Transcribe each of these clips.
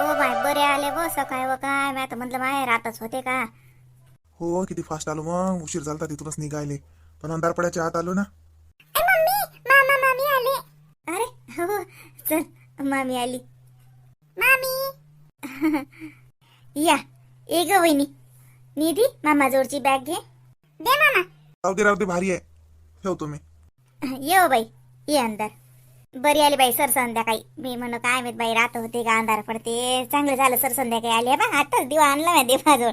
हो बाय बरे आले व सकाळी व काय? मी आता म्हटलं माहेर आताच होते का? हो किती फास्ट आलो मग. उशीर झालता तिथूनच निघायले. पण अंधार पडायच्या आत आलो ना. मामा मामी आले. अरे हो चल मामी आली. मामी! या ए ग वहिनी. निधी मामा जोडची बॅग घे. दे मामा. राहू दे राहू दे भारी आहे. ठेवतो मी. ये हो बाई ये अंदर. बरी आली बाई सर संध्याकाळी. मी म्हणू काय माहीत बाई रात होते का अंधार पडते. चांगलं झालं सर संध्याकाळी आली बा आताच दिवा आणला माहिती देवाजवळ.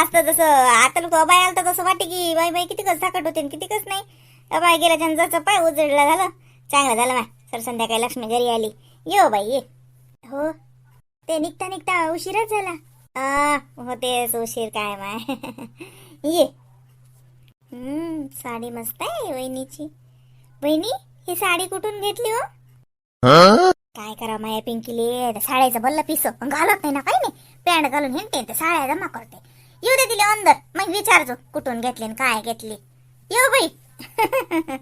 आज तर जसं आता लोक बाय आलं तर तसं वाटे की बाई बाई किती कस झाकट होते किती कस नाही. बाय गेल्या जसं पाय उजळला झालं. चांगलं झालं बा सर संध्याकाळी लक्ष्मी घरी आली. ये हो बाई ये. हो. ते निघता निघता उशीरच झाला. आ होतेच उशीर काय माय ये. साडी मस्त आहे वहिनीची. वहिनी ही साडी कुठून घेतली हो? काय करा माया पिंकीले? साड्याचं बल्ल पिस. घालत नाही ना काही नाही. पॅन्ट घालून हिंडते ते साड्या जमा करते. येऊ दे तिला अंदर. मग विचारतो कुठून घेतली आणि काय घेतली. येऊ बाई.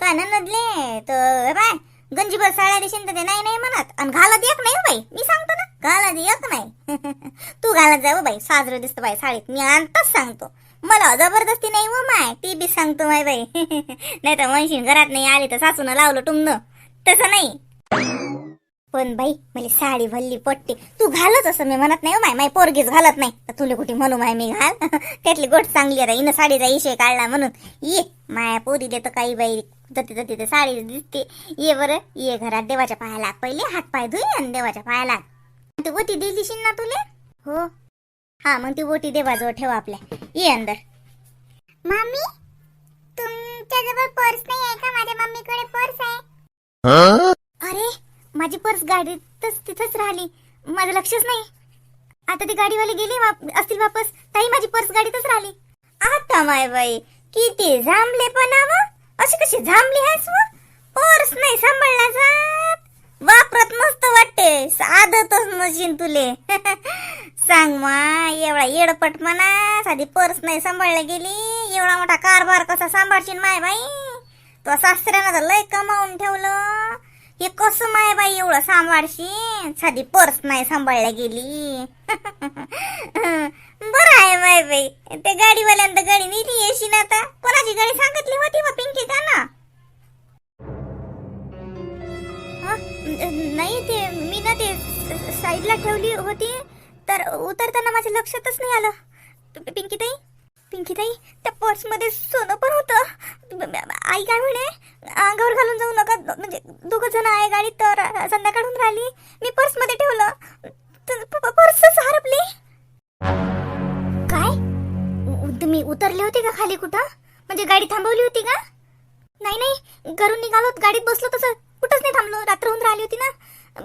तो ननदले तो बाय गंजीभर साड्या दिशीन तर ते नाही नाही म्हणत. आणि घालत एक नाही हो बाई. मी सांगतो ना घालत एक नाही. तू घालत जाऊ हो बाई. साजरं दिसतं बाई साडीत. मी आणताच सांगतो. मला जबरदस्ती नाही व माय. ती बी सांगतो माय बाई. नाही तर म्हणशीन घरात नाही आली तर सासून लावलं टुमनं. तसं नाही. पण बाई मला साडी भल्ली पट्टी. तू घालत असं मी म्हणत नाही हो माय माय पोरगीच घालत नाही. तर तुला कुठे म्हणू माय मी घाल? त्यातली गोष्ट चांगली आहे हिनं साडीचा इशे काढला म्हणून. ये माया पोरी देतं काही बाई. जती जती तर साडी दिसते. ये बरं ये घरात देवाच्या पायाला पहिले हात पाय धुई आणि देवाच्या पायाला ती ओटी दिलीशील ना तुले? हो. हा मग ती ओटी देवाजवळ ठेवा आपल्या. ये अंदर. मामी तुमच्याजवळ पर्स नाही आहे का? माझ्या मम्मीकडे पर्स आहे. अरे माझी पर्स गाडीतच तिथंच राहिली. माझं लक्षच नाही. आता ती गाडीवाली गेली वाप- असतील वापस ताई माझी पर्स गाडीतच राहिली. आता माय बाई किती झांबले पण अशी कशी झांबली आहेस व? पर्स नाही सांभाळला जात. वापरत मस्त वाटते. साधतच नशीन तुले. सांग मा एवढा येडपट म्हणा साधी पर्स नाही सांभाळल्या गेली. एवढा मोठा कारभार कसा सांभाळशील माय बाई? तो सासऱ्यानं तर लय कमावून ठेवलं. हे कसं माय बाई एवढं सांभाळशी साधी पर्स नाही सांभाळल्या गेली. बरं आहे माय बाई. ते गाडीवाल्यांना गाडी नेली ना आता. कोणाची गाडी सांगितली होती मग पिंकी का ना नाही ते मी ना ते साईडला ठेवली होती तर उतरताना माझ्या लक्षातच नाही आलं. पिंकी ताई पिंकीताई त्या पर्समध्ये सोनं पण होतं. आई काय म्हणे अंगावर घालून जाऊ नका. म्हणजे दोघं जण आहे गाडीत तर संध्याकाळून राहिली. मी पर्समध्ये ठेवलं. तर पर्सच हरपली. काय? तुम्ही उतरले होते का खाली कुठं? म्हणजे गाडी थांबवली होती का? नाही नाही. घरून निघालो गाडीत बसलो तसं. कुठंच नाही थांबलो. रात्र होऊन राहिली होती ना.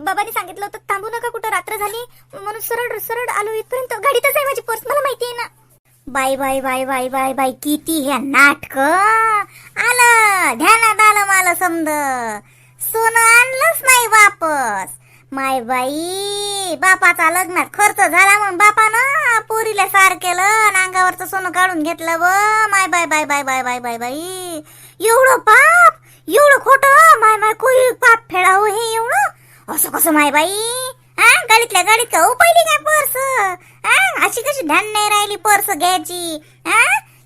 बाबांनी सांगितलं होतं थांबू नका कुठं रात्र झाली. म्हणून सरळ सरळ आलो इथपर्यंत. गाडीतच आहे माझी पर्स. मला माहिती आहे ना. बाय बाय बाय बाय बाय बाय किती हे नाटक. आलं ध्यानात आलं मला समज. सोनं आणलंच नाही वापस. माय बाई बापाचा लग्नात खर्च झाला म्हणून बापानं पोरीला सार केलं आणि अंगावरचं सोनं काढून घेतलं व. माय बाय बाय बाय बाय बाय बाय बाई. एवढं पाप एवढं खोट माय माय कोई पाप फेडावं हे एवढं? असं कसं माय बाई? हा गाडीतल्या गाडीत का पहिली काय पर्स? हा अशी कशी ध्यान नाही राहिली पर्स घ्यायची? हा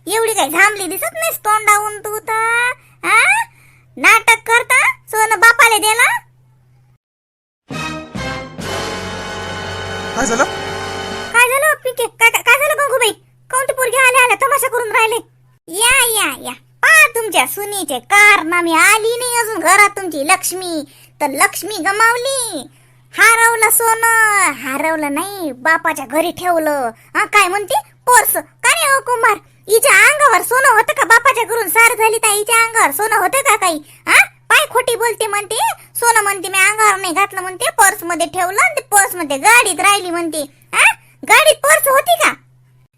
एवढी काय झांबली दिसत नाही तोंडावून तू तर. हा नाटक करता सोनं बापाले दिला. काय झालं? काय झालं? पिके काय काय काय झालं गंगूबाई कोणती पोरगी आल्या आल्या तमाशा करून राहिले. या या या. पा तुमच्या सुनीचे कारनामे आली नाही अजून घरात तुमची लक्ष्मी. तर लक्ष्मी गमावली. हरवलं सोनं. हरवलं नाही बापाच्या घरी ठेवलं. हा काय म्हणते? पर्स. काय रे हो कुमार? हिच्या अंगावर सोनं होतं का? बापाच्या घरून सार झाली तर हिच्या अंगावर सोनं होतं का काही? हा? पाय खोटी बोलते म्हणते. सोनं म्हणते मी अंगावर नाही घातलं म्हणते. पर्समध्ये ठेवलं आणि ते पर्समध्ये गाडीत राहिली म्हणते. हा? गाडीत पर्स होती का?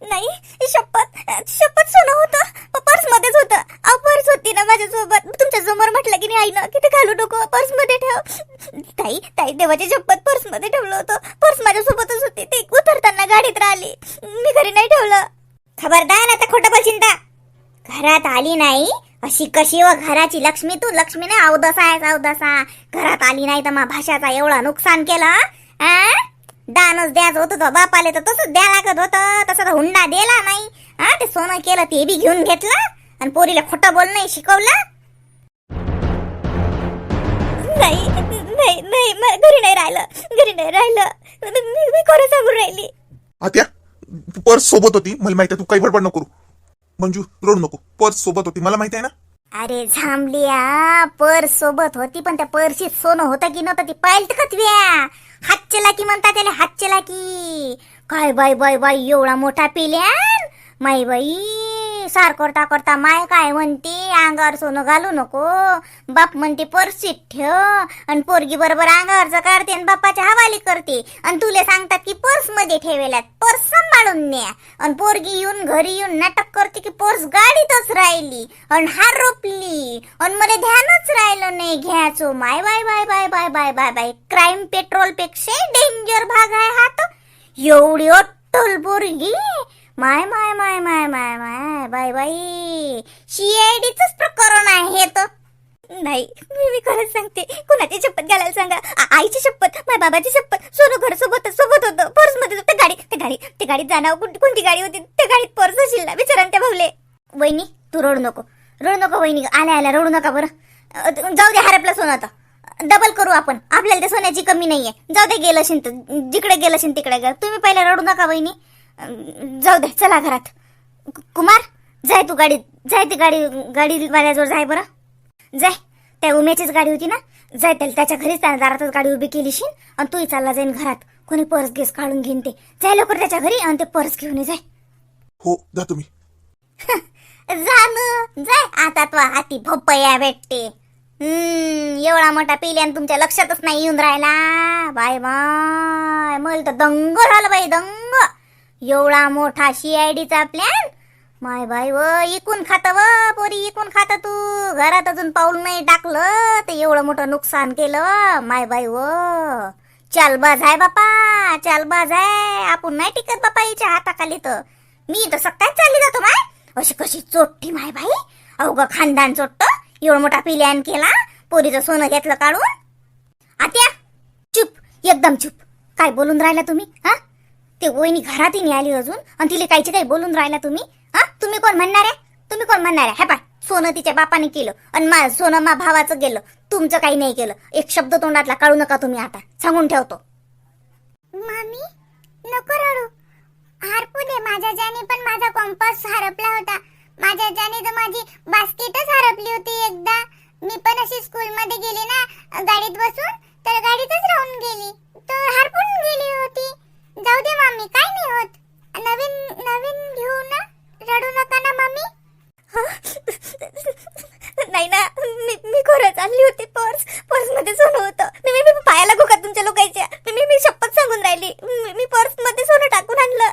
नाही शपथ शपथ सोनं होतं. पर्स मध्येच होतं पर्स होती ना माझ्यासोबत. तुमच्यासमोर म्हटलं की नाही आई ना ते घालू नको पर्समध्ये ठेव. ताई ताई देवाची शपथ पर्समध्ये ठेवलं होतं. पर्स माझ्या सोबतच होती. ते उतरताना गाडीत राहिली. मी घरी नाही ठेवलं. खबरदार आता खोटं बोल चिंता घरात आली नाही. अशी कशी व घराची लक्ष्मी? तू लक्ष्मी ना अवदसा आहेस अवदसा घरात आली नाही तर मा भाषाचा एवढा नुकसान केला आ? दानच द्यायचं होतं तो बापाले तर तसंच द्या लागत होतं. तसं तर हुंडा दिला नाही. हा ते सोनं केलं ते बी घेऊन घेतलं. आणि पोरीला खोटं बोल नाही शिकवलं. नाही नाही नाही मला घरी नाही राहिलं. घरी नाही राहिलं. मी मी खरं सांगून राहिली? आत्या पर्स सोबत होती. मला माहिती आहे तू काही बडबड नको करू. मंजू रडू नको. पर्स सोबत होती. मला माहिती आहे ना? अरे झांबलिया पर्स सोबत होती पण त्या पर्सीत सोनं होतं की नव्हतं ती पाहिलं का तुया हातचेला की म्हणता त्याला हातचेला की काय बाई बाई बाई एवढा मोठा पिल्यान? माई बाई सार करता करता माय काय म्हणते? अंगावर सोनं घालू नको. बाप म्हणते पर्सीत ठेव. आणि पोरगी बरोबर अंगावरचं काढते आणि बापाच्या हवाली करते. आणि तुले सांगतात की पर्समध्ये ठेवेल्यात. पर्स सांभाळून न्या. आणि पोरगी येऊन घरी येऊन नाटक करते की पर्स गाडीतच राहिली. आणि हार रोपली. आणि मला ध्यानच राहिलं नाही घ्यायचो. माय बाय बाय बाय बाय बाय बाय बाय. क्राईम पेट्रोलपेक्षा डेंजर भाग आहे हा तो. एवढी अट्टल पोरगी. माय माय माय माय माय माय बाय बाई. सीआयडीच प्रकरण आहे हे तर नाही मी मी खरंच सांगते. कुणाची शपथ घालायला सांगा? आईची शपथ माझ्या बाबाची शपथ सोनं घर सोबत सोबत होतं. पर्समध्ये ते गाडी ते गाडी ते गाडीत जाणार कोणती कोणती गाडी होती? त्या गाडीत पर्स असेल ना विचारा त्या भाऊले. वहिनी तू रडू नको. रडू नको वहिनी आल्या आल्या रडू नका बरं. जाऊ दे हरपला सोनं आता. डबल करू आपण. आपल्याला त्या सोन्याची कमी नाहीये. जाऊ दे गेलं असेल तर जिकडे गेलं असेल तिकडे गेलं तुम्ही पहिले रडू नका वहिनी. जाऊ दे चला घरात. कुमार जाय तू गाडीत जाय ती गाडी गाडीवाल्याजवळ जाय बरं. जाय त्या उमेचीच गाडी होती ना? जाय त्याला त्याच्या घरीच त्याने दारातच गाडी उभी केलीशील आणि तूही चालला जाईन घरात. कोणी पर्स घेस काढून घेईन ते. जाय लवकर त्याच्या घरी आणि ते पर्स घेऊन जाय. हो जा तुम्ही. जा न जाय. आता तो हाती भोपया भेटते. हम्म एवढा मोठा पिल्यान तुमच्या लक्षातच नाही येऊन राहिला. बाय बाय. मला तर दंग झालं बाई दंग. एवढा मोठा सीआयडीचा प्लॅन माय बाई व इकून खात व पोरी इकून खात तू. घरात अजून पाऊल नाही टाकलं तर एवढं मोठं नुकसान केलं माय बाई व. चालबाज आहे बापा चालबाज आहे. आपण नाही टिकत बापा हिच्या हाताखाली तर. मी तर सकाळी चालली जातो माय. अशी कशी चोट्टी माय बाई. अवघ खानदान चोट्ट. एवढा मोठा प्लॅन केला पोरीचं सोनं घेतलं काढून. आत्या चुप एकदम चुप. काय बोलून राहिला तुम्ही हा? ते वहिनी घरातही नाही आली अजून. आणि तिला काहीचे काही बोलून राहिला तुम्ही? हा? तुम्ही कोण म्हणणार? आहे तुम्ही कोण म्हणणार? आहे हे पाय सोनं तिच्या बापाने केलं आणि मा सोनं मा भावाचं गेलं. तुमचं काही नाही केलं. एक शब्द तोंडातला काढू नका तुम्ही आता. सांगून ठेवतो. मामी नको रडू. हरपू दे माझ्या ज्याने पण माझा कॉम्पास हरपला होता. माझ्या ज्याने तर माझी बास्केटच हरपली होती एकदा. मी पण अशी स्कूल मध्ये गेली ना गाडीत बसून तर गाडीतच राहून गेली. तर हरपून गेली होती. जाऊ दे मामी काय नाही होत. नवीन नवीन घेऊ ना? रडू नका ना मामी. नाही ना मी मी खरं चालली होती पर्स पर्समध्ये सोनं होतं. मी मी मी पायाला घोकात तुमच्या लोकांच्या. मी मी- मी शपथ सांगून राहिली. मी मी पर्समध्ये सोनं टाकून आणलं.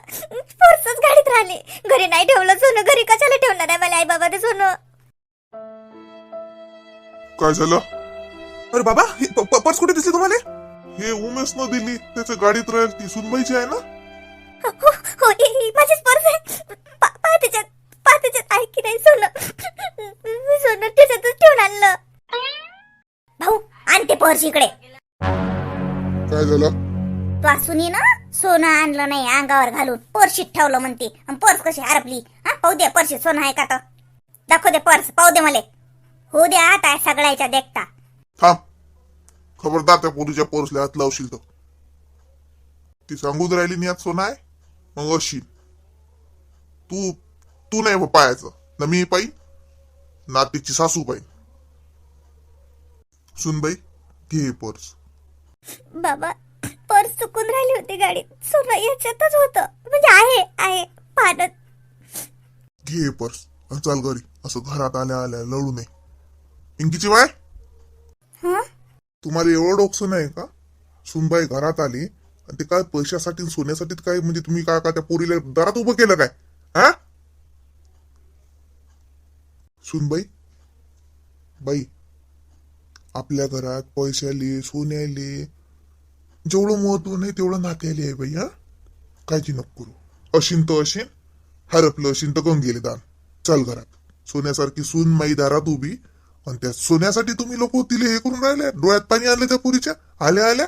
पर्सच गाडीत राहिली. घरी नाही ठेवलं सोनं. घरी कशाला ठेवणार आहे मला आई बाबा ते सोनं? काय झालं? अरे बाबा ही पर्स कुठे दिसली तुम्हाला? हे उमेश न दिली त्याच्या गाडीत राहील ती सुनबाईची आहे ना? हो हो ही ही माझीच पर्स आहे. पा पा त्याच्यात पा त्याच्यात आहे की नाही सोनं. मी सोनं त्याच्यातच ठेवून आणलं. भाऊ आण ते पर्स इकडे. काय झालं? तू असून ना सोनं आणलं नाही अंगावर घालून पर्शीत ठेवलं म्हणते. पर्स कशी हरपली? हा पाहू दे पर्शीत सोनं आहे का तर दाखव दे पर्स पाहू दे मला. हो दे आता सगळ्याच्या देखता. थांब. खबरदार त्या पोरीच्या पर्सला हात लावशील तर ती सांगून राहिली नि यात सोनं आहे मग अशी तू तू नाही पायाचं. ना मी पाहिन ना तिची सासू पाहिन सुनबाई घे पर्स. बाबा पर्स चुकून राहिली होती गाडीत सोनं याच्यातच होतं. म्हणजे आहे आहे पाहत घे पर्स आणि चाल घरी. असं घरात आल्या आल्या लढू नये. इंकीची बाय? हं? तुम्हाला एवढं डोकसं नाही का? सुनबाई घरात आली आणि ते काय पैशासाठी सोन्यासाठी काय? म्हणजे तुम्ही काय का त्या पोरीला दारात उभं केलं काय? हा? सुनबाई बाई आपल्या घरात पैशाले सोन्याले जेवढं महत्त्व नाही तेवढं नात्याले आहे बाई हा? काळजी नको करू. अशीन तर अशीन हरपलं अशीन तर कोण गेले दान. चल घरात. सोन्यासारखी सून माई दारात उभी आणि त्या सोन्यासाठी तुम्ही लोक तिले हे करून राहिले. डोळ्यात पाणी आणले त्या पुरीच्या. आल्या आल्या.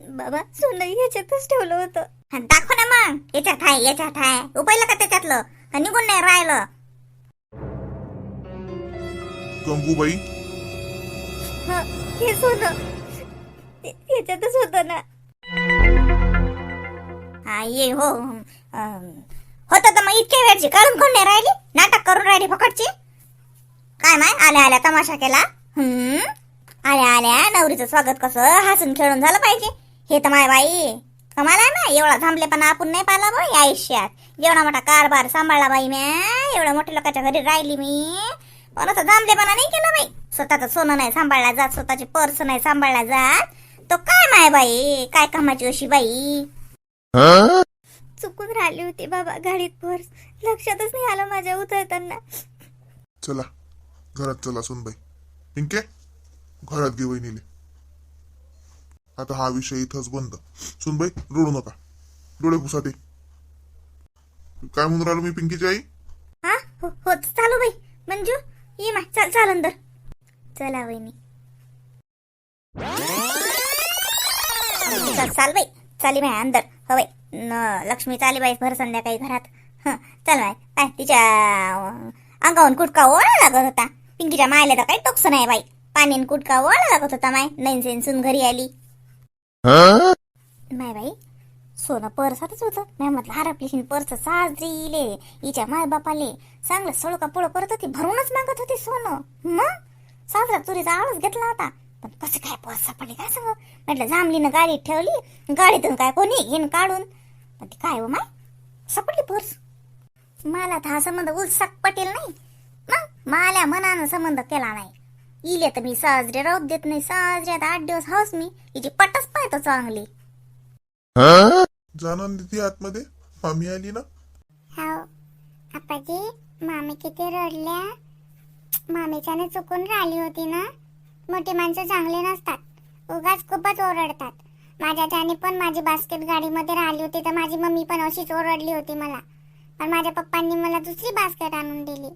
बाबा सोनं याच्यातच ठेवलं होतं. हा, दाखव ना मग. याच्यात आहे याच्यात आहे. उपायला का त्याच्यातलं? का निघून नाही राहिलं. गंगूबाई. हा, हे सोनं. ते- याच्यातच होतं ना. हा ये हो. अं, होतं तर मग इतक्या वेळची. काढून कोण नाही राहिली? नाटक करून राहिली फकटची? काय माय? आल्या आल्या तमाशा केला? हम्म? आल्या आल्या नवरीचं स्वागत कसं? हसून खेळून झालं पाहिजे. हे तर माय बाई कमाल आहे ना एवढा थांबलेपणा आपण नाही पाहिला बाई आयुष्यात. एवढा मोठा कारभार सांभाळला बाई म्या एवढ्या मोठ्या लोकांच्या घरी राहिली मी. पण असं थांबलेपणा नाही केला बाई. स्वतःचं सोनं नाही सांभाळला जात स्वतःची पर्स नाही सांभाळला जात. तो काय माय बाई? काय कामाची अशी बाई? चुकून राहिली होती बाबा गाडीत पर्स. लक्षातच नाही आलं माझ्या उतरताना. चला. घरात चला सुनबाई पिंके घरात घे वहिनीले. आता हा विषय इथंच बंद. सुनबाई रडू नका. डोळे घुसा दे काय म्हणून राहिलो मी पिंकीची आई? हा? हो हो चालू बाई. मंजू ये मा चाल चाल अंदर. चला वहिनी. चल चाल बाई. चाली बाई अंदर. हो बाई. न लक्ष्मी चाली बाई भर संध्याकाळी घरात. हं, चल बाई. काय तिच्या अंगावून कुटका ओळा लागत होता. पिंकीच्या मायला तर काही टोकस नाही बाई. पाणी कुटका ओळा लागत होता माय. नैन सेनसून घरी आली. माय बाई सोनं परसातच होतं. नाही म्हटलं हरपली पर्स साजरीले. हिच्या माय बापाले चांगलं सळका पोळं करत होती भरूनच मागत होती सोनं. मग? साजरा तुरीचा आळस घेतला होता. पण कसं काय पर्स सापडली काय सांग? म्हटलं जांभलीनं गाडीत ठेवली गाडीतून काय कोणी घेऊन काढून? पण ती काय हो माय? सापडली पर्स. मला तर हा संबंध उलसाक पटेल नाही. मग माल्या मनानं संबंध केला नाही. इले तर मी साजरे राहू देत नाही. साजऱ्यात आठ दिवस हाऊस मी. हिची पटच पाहतो चांगली. जाणार ती आतमध्ये. मामी आली ना? हो आपाजी मामी किती रडल्या? मामीच्याने चुकून राहिली होती ना? मोठी माणसं चांगली नसतात. उगाच खूपच ओरडतात. माझ्या त्याने पण माझी बास्केट गाडीमध्ये राहिली होती तर माझी मम्मी पण अशीच ओरडली होती मला. पण माझ्या पप्पांनी मला दुसरी बास्केट आणून दिली.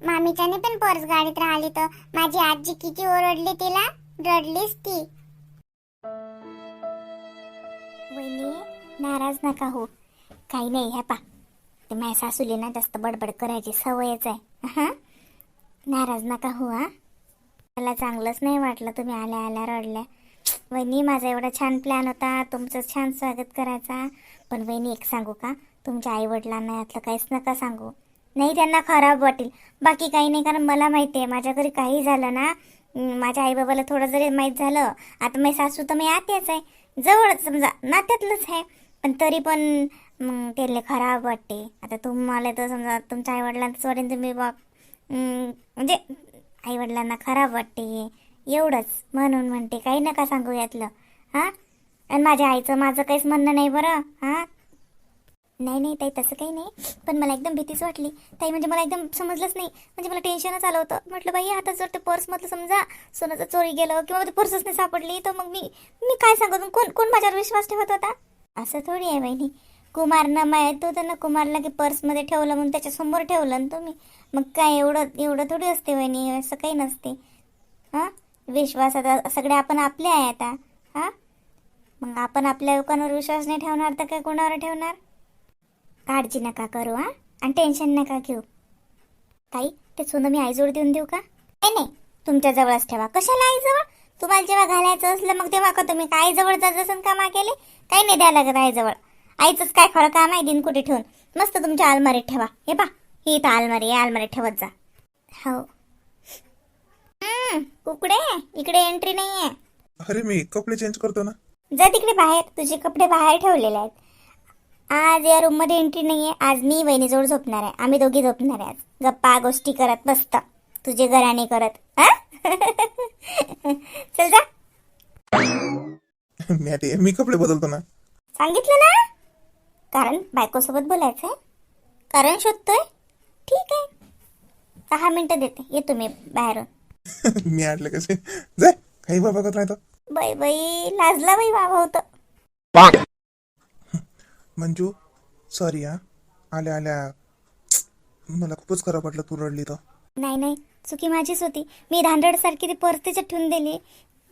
मामीच्याने पण पर्स गाडीत राहिली तर माझी आजी किती ओरडली तिला रडलीच ती. वहिनी नाराज नका हो काही नाही ह्या पा. ते माझ्या सासूले ना जास्त बडबड करायची सवयच आहे. हा नाराज नका हो हा. मला चांगलंच नाही वाटलं तुम्ही आल्या आल्या रडल्या. वहिनी माझा एवढा छान प्लॅन होता. तुमचं छान स्वागत करायचा. पण वहिनी एक सांगू का? तुमच्या आईवडिलांना यातलं काहीच नका सांगू. नाही त्यांना खराब वाटेल. बाकी काही नाही कारण मला माहिती आहे माझ्या घरी काही झालं ना माझ्या आईबाबाला थोडं जरी माहीत झालं आता मी सासू तर मी आत्याच आहे. जवळच समजा नात्यातलंच आहे. पण तरी पण मग खराब वाटते. आता तुम्हाला तर समजा तुमच्या आईवडिलांचं सोडेन तुम्ही बा म्हणजे आईवडिलांना खराब वाटते एवढंच. म्हणून म्हणते काही नका सांगू यातलं. हां? आणि माझ्या आईचं माझं काहीच म्हणणं नाही बरं. हां? नाही नाही ताई तसं काही नाही. पण मला एकदम भीतीच वाटली. ताई म्हणजे मला एकदम समजलंच नाही. म्हणजे मला टेन्शनच आलं होतं. म्हटलं बाई आता जर ते पर्समधलं समजा सोन्याचं चोरी गेलं किंवा ते पर्सच नाही सापडली तर मग मी मी काय सांगत कोण कोण माझ्यावर विश्वास ठेवत होता? असं थोडी आहे बहिणी. कुमारनं माहीत होतं ना कुमारला की पर्समध्ये ठेवलं म्हणून त्याच्यासमोर ठेवलं ना तुम्ही. मग काय एवढं एवढं थोडी असते बहिणी? असं काही नसते. हां? विश्वास आता सगळे आपण आपले आहे आता. हां? मग आपण आपल्या लोकांवर विश्वास नाही ठेवणार तर काय कोणावर ठेवणार? काळजी नका करू हा? आणि टेन्शन नका घेऊ. ताई ते सोनं मी आईजवळ देऊन देऊ का? नाही नाही तुमच्या जवळच ठेवा. कशाला आईजवळ? तुम्हाला जेव्हा घालायचं असलं मग तेव्हा का तुम्ही काय जवळ जसं कामा केले? काही नाही द्यायला लागत आईजवळ. आईचंच काय खरं काम आहे दिन कुठे ठेवून? मस्त तुमच्या अलमारीत ठेवा. हे पा ही इथं अलमारी आहे अलमारीत ठेवत जा. हो. कुकडे इकडे एंट्री नाही आहे अरे मी कपडे चेंज करतो ना. जा तिकडे बाहेर. तुझे कपडे बाहेर ठेवलेले आहेत. आज या रूममध्ये एंट्री नाहीये. आज मी वहिनीजवळ झोपणार आहे. आम्ही दोघी झोपणार आहे आज. गप्पा गोष्टी करत मस्त. तुझे घराने करत. हा? चल जा. मी ते मी कपडे बदलतो ना. सांगितलं ना? कारण बायकोसोबत बोलायचंय. कारण शोधतोय. ठीक आहे. दहा मिनिटं देते. येतो मी बाहेरून. मी आटले कसे. जाय काही बाबा करत राहतो बाई बाई. लाजला बाई बाबा होतं. मंजू सॉरी हा. आल्या आल्या. मला खूपच खराब वाटलं तू रडली तर. नाही नाही. चुकी माझीच होती. मी धांदडसारखी ती पर्स त्याच्यात ठेवून दिली.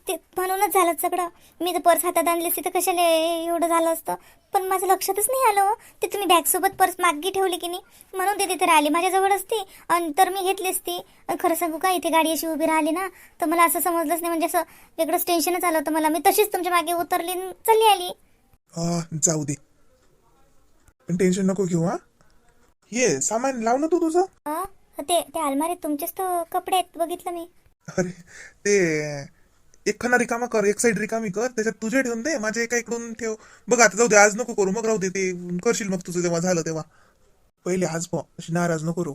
ते म्हणूनच झालं सगळं. मी तर पर्स हातात आणली असती तर कशाला एवढं झालं असतं? पण माझं लक्षातच नाही आलं हो. ते तुम्ही बॅगसोबत पर्स मागे ठेवली की नाही? म्हणून ते तिथे राहिली. माझ्याजवळ असती. आणि तर मी घेतली असती. आणि खरं सांगू का इथे गाडी अशी उभी राहिली ना तर मला असं समजलंच नाही. म्हणजे असं वेगळंच टेन्शनच आलं होतं मला. मी तशीच तुमच्या मागे उतरली आणि चालली आली. जाऊ दे. टेन्शन नको घेऊ हा. ये सामान लाव ना तू तुझं. हा? ते ते अलमारीत तुमचेच तर कपडे आहेत बघितलं मी. अरे ते एक खाना रिकामा कर एक साईड रिकामी कर त्याच्यात तुझे ठेवून दे माझ्या एका इकडून ठेव. बघ आता जाऊ दे आज नको करू मग राहू दे ते करशील मग तुझं तेव्हा झालं तेव्हा. पहिले आज पहा अशी नाराज नको करू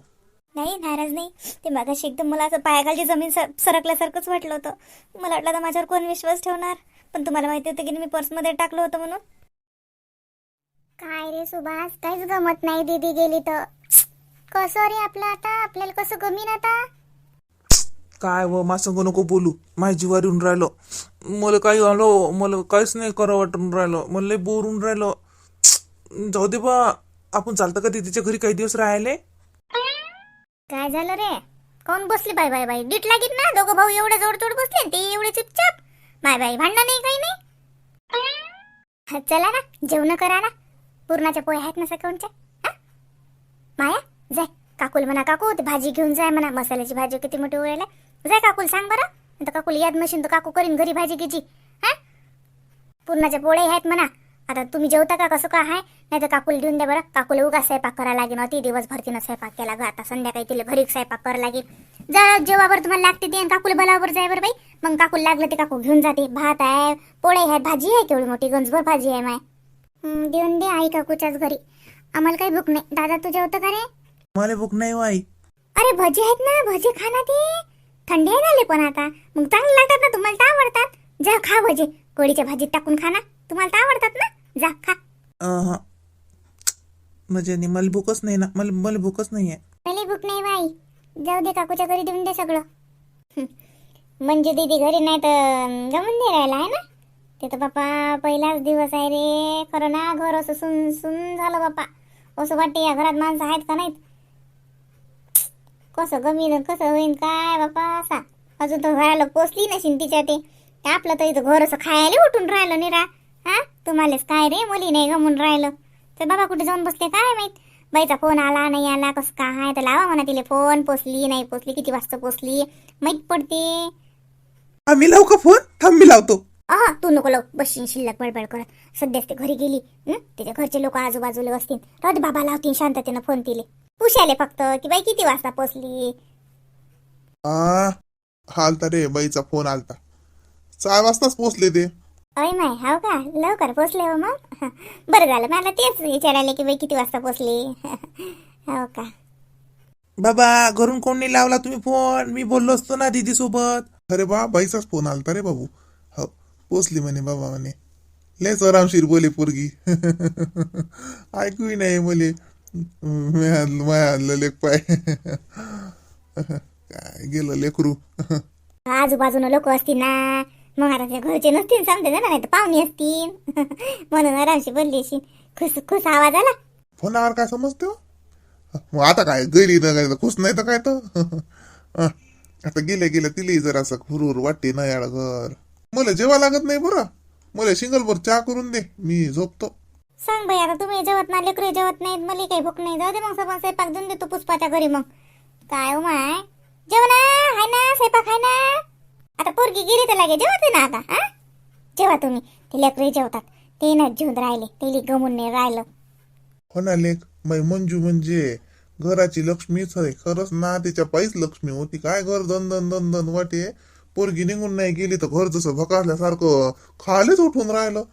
नाही नाराज नाही. ते मागाशी एकदम मला असं पायाखालची जमीन सर सरकल्यासारखंच वाटलं होतं. मला वाटलं आता माझ्यावर कोण विश्वास ठेवणार? पण तुम्हाला माहिती होतं की मी पर्समध्ये टाकलं होतं म्हणून. काय रे सुभाष? काहीच गमत नाही दीदी गेली तर. कसं रे आपलं आता? आपल्याला कसं गमीन आता? काय व मा संग नको बोलू. माझ्या जीवावर येऊन राहिलो. मला काही आलो मला काहीच नाही करा वाटून राहिलं. मला लय बोर होऊन राहिलं. जाऊ दे बा. आपण चालतं का तिच्या घरी काही दिवस राहिले काय झालं रे? कोण बसली बाय बाय बाय डीट लागीत ना. दोघं भाऊ एवढे जोड तोड बसले आणि ते एवढे चुपचाप. बाय बाय भांडणं नाही काही नाही. हा, चला ना. जेवण करा ना. पूर्णाच्या पोहे आहेत ना सकाळच्या? हा? माया जाय. काकूल म्हणा काकू ते भाजी घेऊन जाय म्हणा. मसाल्याची भाजी किती मोठी उडायला जाय काकूल सांग बरं. तर काकूल याद मशीन तर काकू करीन घरी भाजी घ्यायची. हा? पूर्णाच्या पोळे आहेत म्हणा. आता तुम्ही जेवता का? कसं का आहे? नाही तर काकूल देऊन द्या बरं. काकूला उगा स्वयंपाक करायला लागेल. अति दिवस भरतीनं स्वयंपाक केला ग. आता संध्याकाळी तिला घरी स्वयंपाक करायला लागेल. जा जेवावर तुम्हाला लागते ते. काकूल बलावर जाय बरं बाई. मग काकूल लागलं ते काकू घेऊन जाते. भात आहे पोळे आहेत भाजी आहे. केवढी मोठी गंजभर भाजी आहे माय. देऊन दे आई काकूच्याच घरी. आम्हाला काही भूक नाही. दादा तू जेवतं का रे? मला भूक नाही वाई अरे भजी आहेत ना भजी खा ना ते. थंडी आहे झाले पण आता. मग चांगले लागतात ना तुम्हाला तर आवडतात. जा खा भजी. कोळीच्या भाजीत टाकून खा ना. तुम्हाला तर आवडतात ना. जा खा. अहं. म्हणजे नाही, मला भूकच नाही ना. मला मला भूकच नाही आहे. मला भूक नाही बाई जाऊ दे काकूच्या घरी देऊन दे सगळं. हं. म्हणजे दीदी घरी नाही तर गमून दे राहिला आहे ना? ते तर बाप्पा पहिलाच दिवस आहे रे. खरं ना घर असं सुन सुन झालं बाप्पा असं वाटते या घरात माणसं आहेत का नाहीत? कसं गमीन कसं होईन काय बापा असा. अजून तर घराला पोचली नशीन तिच्या ते आपलं तर इथं घर असं खायला उठून राहिलं निरा. हा? तुम्हालाच काय रे मुली नाही गमून राहिलं. तर बाबा कुठे जाऊन बसले काय माहीत? बाईचा फोन आला नाही आला कसं काय? तर लावा म्हणा तिला फोन. पोचली नाही पोचली किती वाजता पोचली? माहीत पडते. हा मी लावू का फोन? थांब मी लावतो. अहा तू नको लाव बसशील शिल्लक बडबड करत. सध्याच ते घरी गेली हं? तिच्या घरचे लोक आजूबाजूला असतील. दे बाबा लावतील शांततेनं फोन तिले. पुशाले फक्त की बाई किती वाजता पोचली? आ आलता रे बाईचा फोन आलता. सहा वाजताच पोचले ते. अय माय हाव का? लवकर पोचले हो मग? बरं झालं मला तेच विचारायला की बाई किती वाजता पोचली? हो का? बाबा घरून कोण लावला तुम्ही फोन? मी बोललो असतो ना दीदी सोबत अरे बा बाईचाच फोन आलता रे बाबू. पोचली म्हणे बाबा म्हणे. लयच आरामशीर बोले पोरगी. ऐकूही नाही मले. लेख पाय. काय गेलं लेकरू? आजूबाजूनं लोक असतील ना मग आता घरचे नसतील समजे ना नाही तर पाहुणे असतील. म्हणून आरामशी बोलली अशी. खुस खुस आवाज आला. फोनावर काय समजते? मग आता काय गैरी न काय खुश नाही तर काय तर? आता गेल्या गेल्या तिला जरासं हुरूर वाटते ना याड घर. मला जेवा लागत नाही बरं. मला सिंगल वर चहा करून दे मी झोपतो. सांग बाई आता तुम्ही जेवत ना लेकरू जेवत नाहीत मला काही भूक नाही. जाऊ दे मग सबा स्वयंपाक देऊन देतो पुष्पाच्या घरी मग. काय हो माय? जेवण हाय ना स्वयंपाक हाय ना? आता पोरगी गेली तर लागे जेवत ना आता हा? जेवा तुम्ही. ते लेकरू जेवतात. ते ना जेवून राहिले ते गमून नाही राहिलं. हो ना लेख बाई मंजू म्हणजे घराची लक्ष्मीच आहे खरंच ना तिच्या पायीच लक्ष्मी होती. काय घर दन दन दन दन वाटे? पोरगी निघून नाही गेली तर घर जसं भकासल्यासारखं खालीच उठून राहिलं.